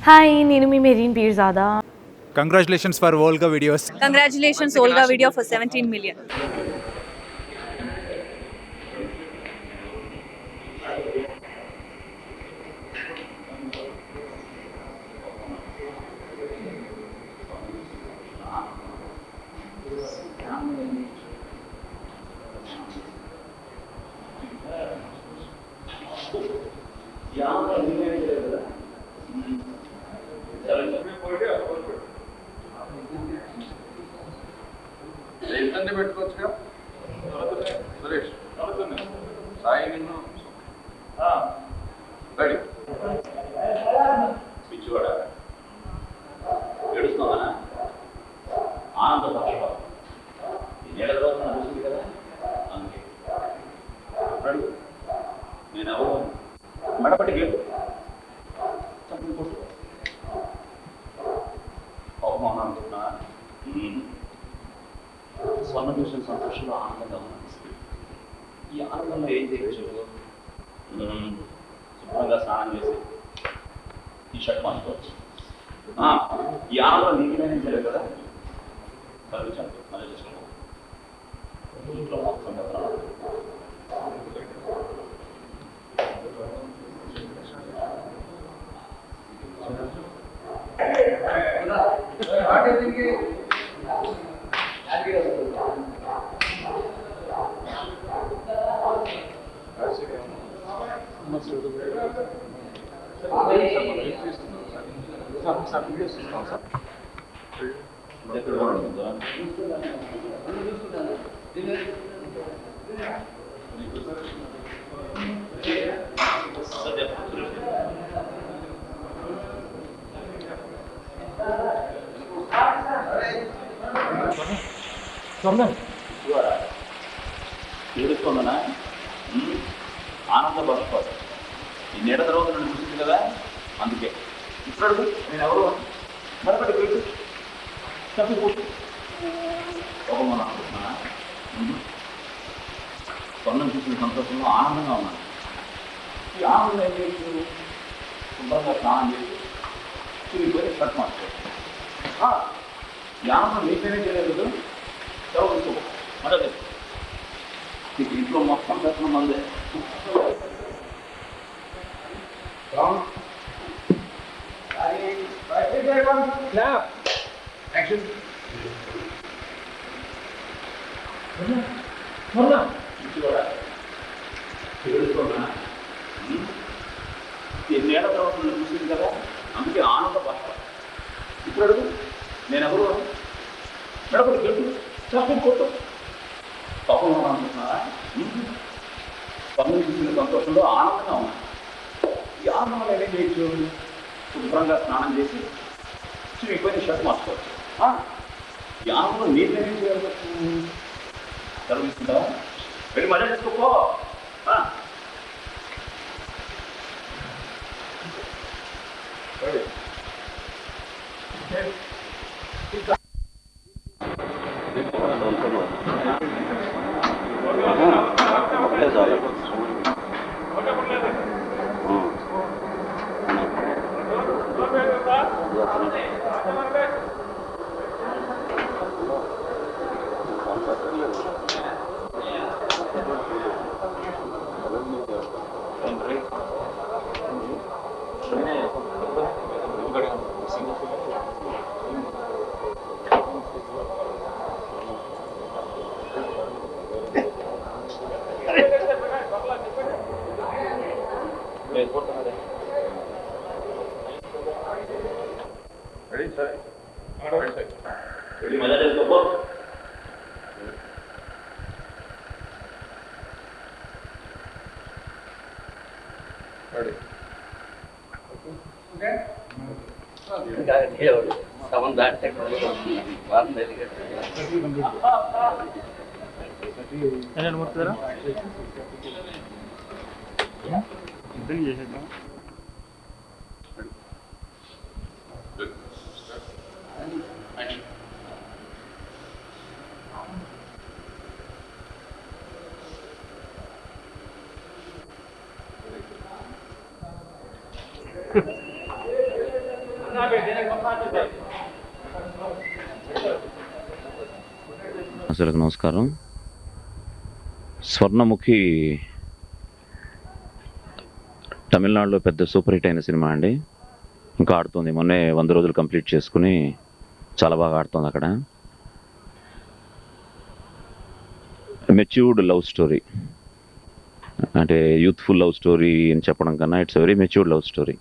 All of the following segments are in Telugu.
హాయ్ నేను మీ Mehreen Pirzada congratulations for world cup videos Congratulations, Olga video for 17 million. ఏంటంటే పెట్టుకోవచ్చుగా సురేష్ సాయి నిన్ను రెడీ పిచ్చివాడా ఏడుస్తున్నావా అంత పక్షపాతం ఈ నెల రోజున చూసింది కదా? అందుకే. అడుగు. నేను ఎవరు మెడపట్టి గేటు చంపి కొట్టు అవమానం అనుకున్నా స్వర్ణ చూసిన సంతోషంలో ఆనందంగా ఉన్నాను ఈ ఆనందంలో ఏం చేయొచ్చు శుభ్రంగా స్నానం చేసి ఈ షర్ట్ మార్చుకోవచ్చు. ఈ ఆనందం నీకు చేయలేదు కదా? చదివించాను మళ్ళీ చేసుకో ఇంట్లో మొత్తం పెద్దలు. ఇది ఎక్కడ ఉంటుందో? ఏడుస్తోందనా ఉమ్, ఆనంద పడిపోదు ఈ నీడ తర్వాత నన్ను చూసింది కదా అందుకే ఇప్పుడు నేను ఎవరు మరొకటి పెట్టు తప్పిపోతు కోపమని అనుకుంటున్నా స్వర్ణం చూసిన సంతోషంలో ఆనందంగా ఉన్నాను ఈ ఆనందం ఏం చేయొచ్చు శుభ్రంగా స్నానం చేసి చిరిగిపోయి షర్ట్ మార్చుకోవచ్చు ఆ, ఈ ఆనందం మీకైనా చేయలేదు సెలవు తీసుకో మరొక నీకు ఇంట్లో మొత్తం దర్శనం మందే చూడా ఏడుస్తున్నా ఎన్నేళ్ళ తర్వాత నన్ను చూసింది కదా అందుకే ఆనంద భాష ఇప్పుడు అడుగు నేను ఎవరు మెడపడి గట్టు చాపి కొట్టు పాపం అనుకుంటున్నారా పన్ను చూసిన సంతోషంలో ఆనందంగా ఉన్నా ఈ ఆనందంలో ఏం చేయొచ్చు? శుభ్రంగా స్నానం చేసి చిరిగిపోయిన షర్ట్ మార్చుకోవచ్చు. ఆ, ఈ ఆనందంలో నేను ఏం చేయాలి సెలవు తీసుకుంటావా వెళ్ళి మజా చేసుకోపో ఆ. రెడీ సాయి రెడీ సాయి వెళ్ళి మజా చేసుకోపో ready Someone that technology, one delegate. Good అసలు నమస్కారం. స్వర్ణముఖి తమిళనాడులో పెద్ద సూపర్ హిట్ అయిన సినిమా అండి. ఇంకా ఆడుతుంది. మొన్నే వంద రోజులు కంప్లీట్ చేసుకుని చాలా బాగా ఆడుతుంది అక్కడ. Matured love story. అంటే యూత్ఫుల్ లవ్ స్టోరీ అని చెప్పడం కన్నా it's very matured love story.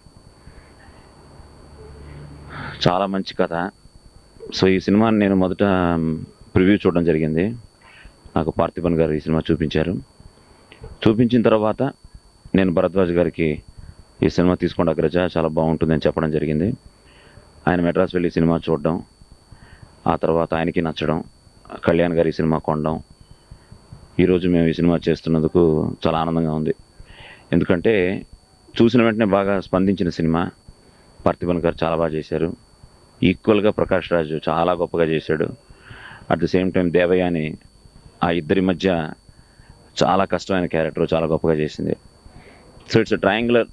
చాలా మంచి కథ. సో ఈ సినిమాని నేను మొదట ప్రివ్యూ చూడడం జరిగింది. నాకు పార్థిపన్ గారు ఈ సినిమా చూపించారు. చూపించిన తర్వాత నేను భరద్వాజ్ గారికి ఈ సినిమా తీసుకోండి అగ్రజ చాలా బాగుంటుందని చెప్పడం జరిగింది. ఆయన మెడ్రాస్ వెళ్ళి సినిమా చూడడం ఆ తర్వాత ఆయనకి నచ్చడం కళ్యాణ్ గారి ఈ సినిమా కొనడం. ఈరోజు మేము ఈ సినిమా చేస్తున్నందుకు చాలా ఆనందంగా ఉంది. ఎందుకంటే చూసిన వెంటనే బాగా స్పందించిన సినిమా. పార్థిబన్ గారు చాలా బాగా చేశారు. ఈక్వల్గా ప్రకాష్ రాజు చాలా గొప్పగా చేశాడు. At the same time Devayani ఆ ఇద్దరి మధ్య చాలా కష్టమైన క్యారెక్టర్ చాలా గొప్పగా చేసింది. So it's triangular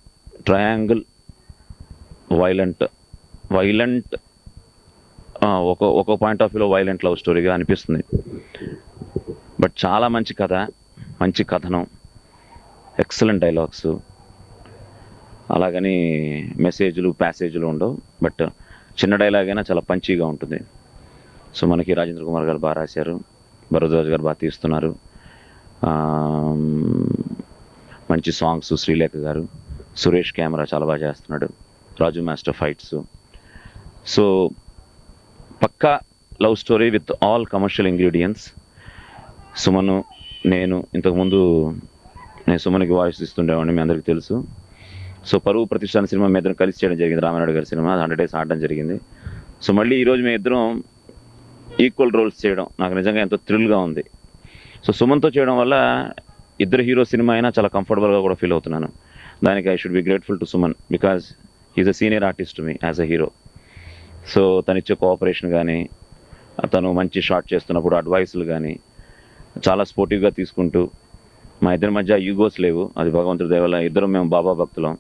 triangle violent violent ఒక ఒక పాయింట్ ఆఫ్ వ్యూలో వైలెంట్ లవ్ స్టోరీగా అనిపిస్తుంది. బట్ చాలా మంచి కథ మంచి కథనం ఎక్సలెంట్ డైలాగ్స్ అలాగని మెసేజ్లు ప్యాసేజ్లు ఉండవు. బట్ చిన్న డైలాగ్ అయినా చాలా పంచీగా ఉంటుంది. సో మనకి రాజేంద్ర కుమార్ గారు బాగా రాశారు. భరద్వాజ్ గారు బాగా తీస్తున్నారు. మంచి సాంగ్స్ శ్రీలేఖ గారు. సురేష్ కెమెరా చాలా బాగా చేస్తున్నాడు. Raju master fights so Pakka love story with all commercial ingredients సుమను నేను ఇంతకుముందు నేను సుమన్కి వాయిస్ ఇస్తుండేవాడిని మీ అందరికీ తెలుసు. సో పరువు ప్రతిష్టాన సినిమా మీ ఇద్దరం కలిసి చేయడం జరిగింది రామానాయుడు గారి సినిమా. హండ్రెడ్ డేస్ ఆడడం జరిగింది. సో మళ్ళీ ఈరోజు మేము ఇద్దరం ఈక్వల్ రోల్స్ చేయడం నాకు నిజంగా ఎంతో థ్రిల్గా ఉంది. సో సుమన్తో చేయడం వల్ల ఇద్దరు హీరో సినిమా అయినా చాలా కంఫర్టబుల్గా కూడా ఫీల్ అవుతున్నాను. దానికి I should be grateful to Suman because is a senior artist me as a hero. So తను ఇచ్చే కోఆపరేషన్ కానీ తను మంచి షాట్ చేస్తున్నప్పుడు అడ్వైసులు కానీ చాలా స్పోర్టివ్గా తీసుకుంటూ మా ఇద్దరి మధ్య యూగోస్ లేవు. అది భగవంతుడి దేవల్ల ఇద్దరం మేము Baba భక్తులం.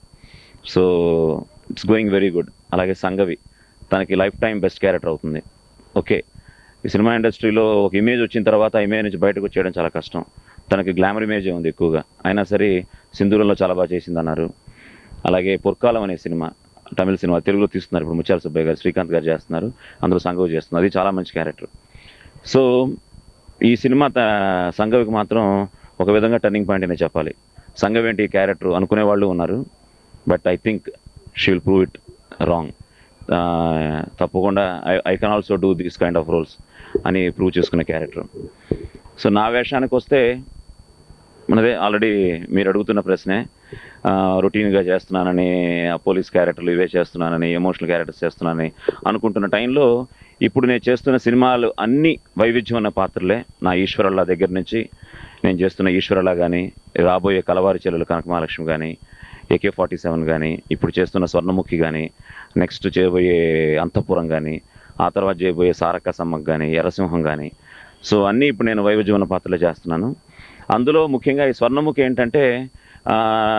So it's going very good అలాగే సంగవి తనకి లైఫ్ టైం బెస్ట్ క్యారెక్టర్ అవుతుంది. ఓకే. ఈ సినిమా ఇండస్ట్రీలో ఒక ఇమేజ్ వచ్చిన తర్వాత ఆ ఇమేజ్ నుంచి బయటకు వచ్చేయడం చాలా కష్టం. తనకి గ్లామర్ ఇమేజే ఉంది ఎక్కువగా. అయినా సరే సింధూరంలో చాలా బాగా చేసింది అన్నారు అలాగే పొర్కాలం అనే సినిమా తమిళ సినిమా తెలుగులో తీస్తున్నారు. ఇప్పుడు ముత్యాల సుబ్బయ్య గారు శ్రీకాంత్ గారు చేస్తున్నారు. అందరూ సంగవి చేస్తున్నారు. అది చాలా మంచి క్యారెక్టర్. సో ఈ సినిమా త- సంగవికి మాత్రం ఒక విధంగా టర్నింగ్ పాయింట్ అనే చెప్పాలి. సంగవి ఏంటి క్యారెక్టర్ అనుకునే వాళ్ళు ఉన్నారు. But I think she will prove it wrong తప్పకుండా I I can also do this kind of roles అని ప్రూవ్ చేసుకునే క్యారెక్టర్ సో నా వేషానికి వస్తే మనదే ఆల్రెడీ మీరు అడుగుతున్న ప్రశ్నే రొటీన్గా చేస్తున్నానని పోలీస్ క్యారెక్టర్లు ఇవే చేస్తున్నానని ఎమోషనల్ క్యారెక్టర్స్ చేస్తున్నానని అనుకుంటున్న టైంలో ఇప్పుడు నేను చేస్తున్న సినిమాలు అన్ని వైవిధ్యం ఉన్న పాత్రలే. నా ఈశ్వరల్లా దగ్గర నుంచి నేను చేస్తున్న ఈశ్వరల్లా కానీ రాబోయే కలవారి చెల్లెలు కనకమహాలక్ష్మి కానీ ఏకే ఫార్టీ సెవెన్ కానీ ఇప్పుడు చేస్తున్న స్వర్ణముఖి కానీ నెక్స్ట్ చేయబోయే అంతఃపురం కానీ ఆ తర్వాత చేయబోయే సారక్క సమ్మక్ కానీ ఎర్రసింహం కానీ సో అన్నీ ఇప్పుడు నేను వైవిధ్యం ఉన్న చేస్తున్నాను. అందులో ముఖ్యంగా ఈ స్వర్ణముఖి ఏంటంటే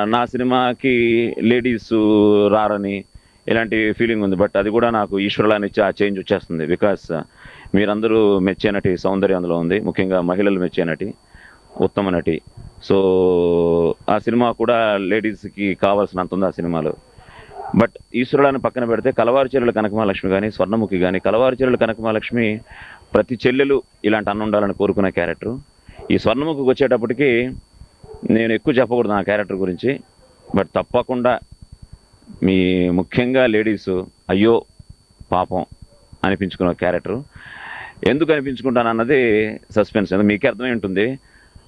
నా సినిమాకి లేడీస్ రారని ఇలాంటి ఫీలింగ్ ఉంది. బట్ అది కూడా నాకు ఈశ్వరులానిచ్చి ఆ చేంజ్ వచ్చేస్తుంది. బికాస్ మీరందరూ మెచ్చే నటి సౌందర్యం అందులో ఉంది. ముఖ్యంగా మహిళలు మెచ్చే నటి ఉత్తమ నటి. సో ఆ సినిమా కూడా లేడీస్కి కావాల్సినంత ఉంది ఆ సినిమాలో. బట్ ఈశ్వరుడాన్ని పక్కన పెడితే కలవారు చెల్లెలు కనకమహాలక్ష్మి కానీ స్వర్ణముఖి కానీ కలవారు చెల్లెలు కనకమహాలక్ష్మి ప్రతి చెల్లెలు ఇలాంటి అన్న ఉండాలని కోరుకునే క్యారెక్టర్. ఈ స్వర్ణముఖికి వచ్చేటప్పటికి నేను ఎక్కువ చెప్పకూడదు నా క్యారెక్టర్ గురించి. బట్ తప్పకుండా మీ ముఖ్యంగా లేడీస్ అయ్యో పాపం అనిపించుకున్న క్యారెక్టర్. ఎందుకు అనిపించుకుంటాను అన్నది సస్పెన్స్. మీకే అర్థమై ఉంటుంది.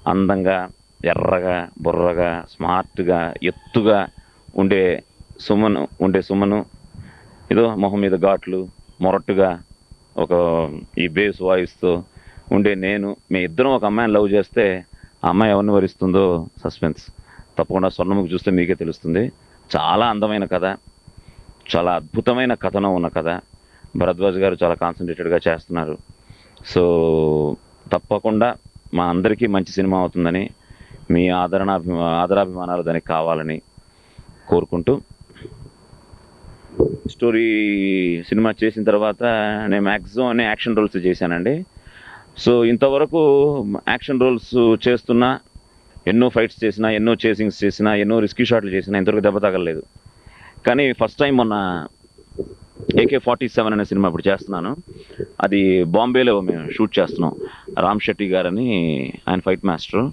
అందంగా ఎర్రగా బుర్రగా స్మార్ట్గా ఎత్తుగా ఉండే సుమను ఉండే సుమను. ఏదో మొహం మీద ఘాట్లు మొరట్టుగా ఒక ఈ బేస్ వాయిస్తో ఉండే నేను. మీ ఇద్దరం ఒక అమ్మాయిని లవ్ చేస్తే ఆ అమ్మాయి ఎవరిని వరిస్తుందో సస్పెన్స్. తప్పకుండా స్వర్ణముఖి చూస్తే మీకే తెలుస్తుంది. చాలా అందమైన కథ. చాలా అద్భుతమైన కథనం ఉన్న కథ. భరద్వాజ్ గారు చాలా కాన్సన్ట్రేటెడ్గా చేస్తున్నారు. సో తప్పకుండా మా అందరికీ మంచి సినిమా అవుతుందని మీ ఆదరణ ఆదరాభిమానాలు దానికి కావాలని కోరుకుంటూ స్టోరీ సినిమా చేసిన తర్వాత నేను మ్యాక్సిమం అనే యాక్షన్ రోల్స్ చేశానండి. సో ఇంతవరకు యాక్షన్ రోల్స్ చేస్తున్నా ఎన్నో ఫైట్స్ చేసినా ఎన్నో చేసింగ్స్ చేసినా ఎన్నో రిస్కీ షాట్లు చేసినా ఇంతవరకు దెబ్బ తగలలేదు. కానీ ఫస్ట్ టైం మొన్న ఏకే ఫార్టీ సెవెన్ అనే సినిమా ఇప్పుడు చేస్తున్నాను. అది బాంబేలో మేము షూట్ చేస్తున్నాం. రామ్ శెట్టి గారని ఆయన ఫైట్ మాస్టర్.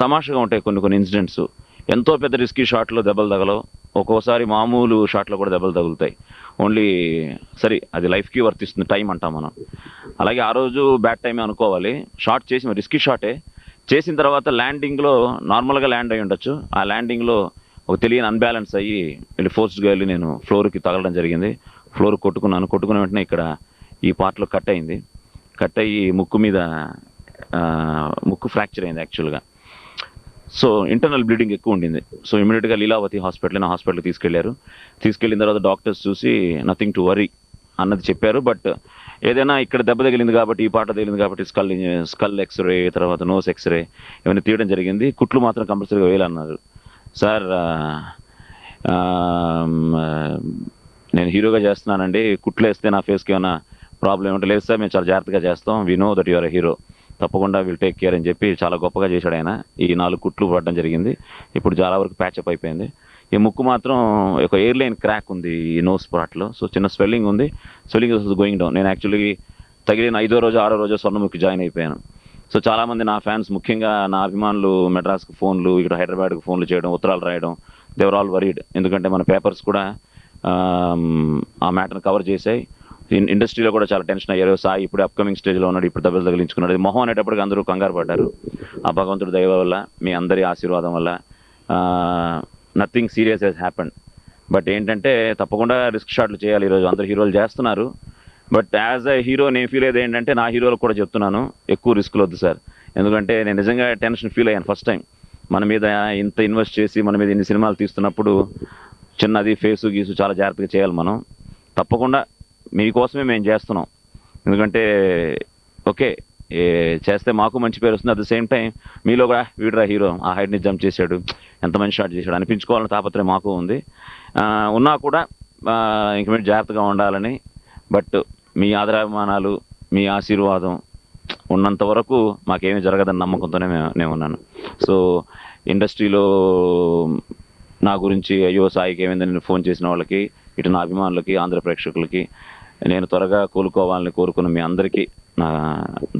తమాషగా ఉంటాయి కొన్ని కొన్ని ఇన్సిడెంట్స్ ఎంతో పెద్ద రిస్కీ షాట్లో దెబ్బలు తగలవు. ఒక్కోసారి మామూలు షాట్లో కూడా దెబ్బలు తగులుతాయి. ఓన్లీ సరే అది లైఫ్కి వర్తిస్తుంది టైం అంటాం మనం. అలాగే ఆ రోజు బ్యాడ్ టైమే అనుకోవాలి. షాట్ చేసి రిస్కీ షాటే చేసిన తర్వాత ల్యాండింగ్లో నార్మల్గా ల్యాండ్ అయి ఉండొచ్చు. ఆ ల్యాండింగ్లో ఒక తెలియని అన్బ్యాలెన్స్ అయ్యి వెళ్ళి ఫోర్స్డ్గా వెళ్ళి నేను ఫ్లోర్కి తగలడం జరిగింది. ఫ్లోర్ కొట్టుకున్నాను. కొట్టుకున్న వెంటనే ఇక్కడ ఈ పార్ట్లో కట్ అయింది. కట్ అయ్యి ముక్కు మీద ముక్కు ఫ్రాక్చర్ అయింది యాక్చువల్గా సో ఇంటర్నల్ బ్లీడింగ్ ఎక్కువ ఉండింది. సో ఇమీడియట్గా లీలావతి హాస్పిటల్ నా హాస్పిటల్కి తీసుకెళ్ళారు. తీసుకెళ్ళిన తర్వాత డాక్టర్స్ చూసి నథింగ్ టు వరీ అన్నది చెప్పారు. బట్ ఏదైనా ఇక్కడ దెబ్బ తగిలింది కాబట్టి ఈ పాట తగిలింది కాబట్టి స్కల్ స్కల్ ఎక్స్రే తర్వాత నోస్ ఎక్స్రే ఇవన్నీ తీయడం జరిగింది. కుట్లు మాత్రం కంపల్సరీగా వేయాలన్నారు. సార్ నేను హీరోగా చేస్తున్నానండి. కుట్లు వేస్తే నా ఫేస్కి ఏమైనా ప్రాబ్లం ఏమంటే లేదు సార్ మేము చాలా జాగ్రత్తగా చేస్తాం. We know that your hero తప్పకుండా విల్ టేక్ కేర్ అని చెప్పి చాలా గొప్పగా చేశాడు ఆయన. ఈ నాలుగు కుట్లు పడడం జరిగింది. ఇప్పుడు చాలా వరకు ప్యాచప్ అయిపోయింది. ఈ ముక్కు మాత్రం ఒక ఎయిర్ లైన్ క్రాక్ ఉంది ఈ నోస్ స్పాట్లో సో చిన్న స్వెల్లింగ్ ఉంది. స్వెల్లింగ్ గోయింగ్ డౌన్ నేను యాక్చువల్లీ తగిలిన ఐదో రోజు ఆరో రోజు స్వర్ణముఖి జాయిన్ అయిపోయాను. సో చాలామంది నా ఫ్యాన్స్ ముఖ్యంగా నా అభిమానులు మెడ్రాస్కి ఫోన్లు ఇక్కడ హైదరాబాద్కి ఫోన్లు చేయడం ఉత్తరాలు రాయడం దేవర్ ఆల్ వరీడ్ ఎందుకంటే మన పేపర్స్ కూడా ఆ మ్యాటర్ని కవర్ చేశాయి. ఇండస్ట్రీలో కూడా చాలా టెన్షన్ అయ్యారు. సాయి ఇప్పుడు అప్కమింగ్ స్టేజ్లో ఉన్నాడు ఇప్పుడు దెబ్బలు తగిలించుకున్నాడు. ఇది మొహం అనేటప్పటికి అందరూ కంగారు పడ్డారు. ఆ భగవంతుడు దైవ వల్ల మీ అందరి ఆశీర్వాదం వల్ల nothing serious has happen but ఏంటంటే తప్పకుండా రిస్క్ షాట్లు చేయాలి ఈరోజు. అందరు హీరోలు చేస్తున్నారు. బట్ యాజ్ అ హీరో నేను ఫీల్ అయ్యేది ఏంటంటే నా హీరోలకు కూడా చెప్తున్నాను. ఎక్కువ రిస్క్లు వద్దు సార్ ఎందుకంటే నేను నిజంగా టెన్షన్ ఫీల్ అయ్యాను ఫస్ట్ టైం మన మీద ఇంత ఇన్వెస్ట్ చేసి మన మీద ఇన్ని సినిమాలు తీస్తున్నప్పుడు చిన్నది ఫేసు గీసు చాలా జాగ్రత్తగా చేయాలి మనం. తప్పకుండా మీకోసమే మేము చేస్తున్నాం. ఎందుకంటే ఓకే ఏ చేస్తే మాకు మంచి పేరు వస్తుంది. అట్ ద సేమ్ టైం మీలో కూడా వీడరా హీరో ఆ హైట్ని జంప్ చేశాడు ఎంత మంచి షాట్ చేశాడు అనిపించుకోవాలని తాపత్రయం మాకు ఉంది. ఉన్నా కూడా ఇంక మీరు జాగ్రత్తగా ఉండాలని బట్ మీ ఆదరాభిమానాలు మీ ఆశీర్వాదం ఉన్నంత వరకు మాకేమీ జరగదని నమ్మకంతోనే నేను ఉన్నాను. సో ఇండస్ట్రీలో నా గురించి అయ్యో సాయికి ఏమైందని ఫోన్ చేసిన వాళ్ళకి ఇటు నా అభిమానులకి ఆంధ్ర ప్రేక్షకులకి నేను త్వరగా కోలుకోవాలని కోరుకున్న మీ అందరికీ నా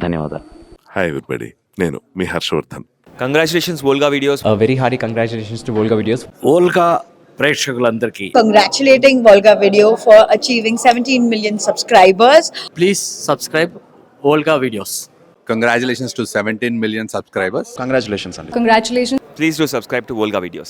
ధన్యవాదాలు. హాయ్ ఎవరిబడి నేను మీ Harshavardhan. Congratulations Olga videos very hearty congratulations to Olga videos Olga ప్రేక్షకులందరికీ. Congratulating Olga video for achieving 17 million subscribers please subscribe Olga videos congratulations to 17 million subscribers congratulations అండి congratulations please do subscribe to Olga videos